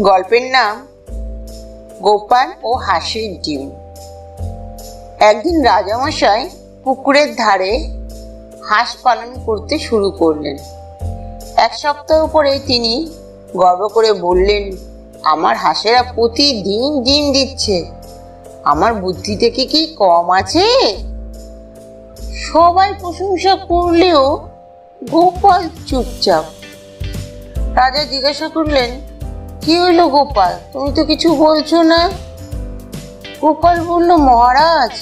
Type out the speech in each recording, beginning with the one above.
গল্পের নাম গোপাল ও হাসির ডিম। একদিন রাজামশাই পুকুরের ধারে হাঁস পালন করতে শুরু করলেন। এক সপ্তাহ পরে তিনি গর্ব করে বললেন, আমার হাঁসেরা প্রতিদিন ডিম দিচ্ছে। আমার বুদ্ধি থেকে কি কম আছে? সবাই প্রশংসা করলেও গোপাল চুপচাপ। রাজা জিজ্ঞাসা করলেন কি হইল গোপাল? তুমি তো কিছু বলছো না। গোপাল বলল, মহারাজ,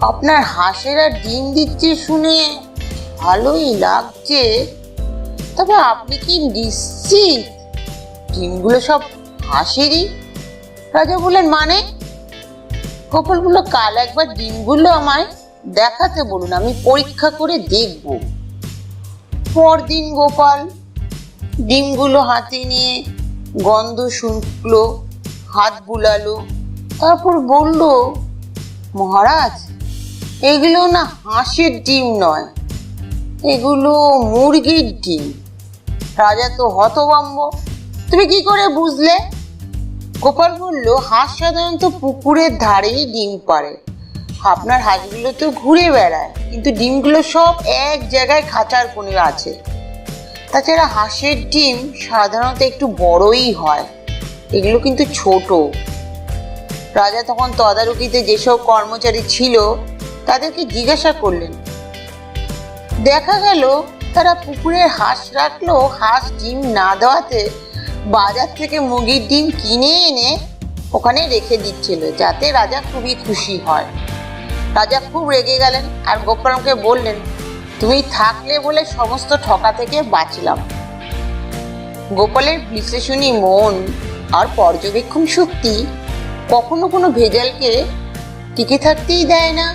আপনার হাঁসেরা ডিম দিচ্ছে শুনে ভালোই লাগছে। তবে আপনি কি নিশ্চিত ডিমগুলো সব হাঁসেরই? রাজা বললেন মানে? গোপাল বলল, কাল একবার ডিমগুলো আমায় দেখাতে বলুন, আমি পরীক্ষা করে দেখব। পরদিন গোপাল ডিমগুলো হাতে নিয়ে গন্ধ শুকলো, হাত বুলালো, তারপর বলল, মহারাজ, এগুলো না হাঁসের ডিম নয়, এগুলো মুরগির ডিম। রাজা তো হতভম্ব। তুমি কি করে বুঝলে? গোপাল বলল, হাঁস সাধারণত পুকুরের ধারেই ডিম পারে আপনার হাঁসগুলো তো ঘুরে বেড়ায়, কিন্তু ডিমগুলো সব এক জায়গায় খাঁচার কোণে আছে। তাছাড়া হাঁসের ডিম সাধারণত একটু বড়ই হয়। এগুলো কিন্তু ছোট। রাজা তখন তদারকিতে যেসব কর্মচারী ছিল, তাদেরকে জিজ্ঞাসা করলেন। দেখা গেল, তারা পুকুরের হাঁস রাখল, হাঁস ডিম না দেওয়াতে বাজার থেকে মুরগির ডিম কিনে এনে ওখানে রেখে দিচ্ছিল, যাতে রাজা খুবই খুশি হয়। রাজা খুব রেগে গেলেন আর গোপালকে বললেন তুমি থাকলে বলে সমস্ত ঠকা থেকে বাঁচলাম। গোপালের বিশ্লেষণী মন আর পর্যবেক্ষণ শক্তি কখনো কোনো ভেজালকে টিকে থাকতেই দেয় না।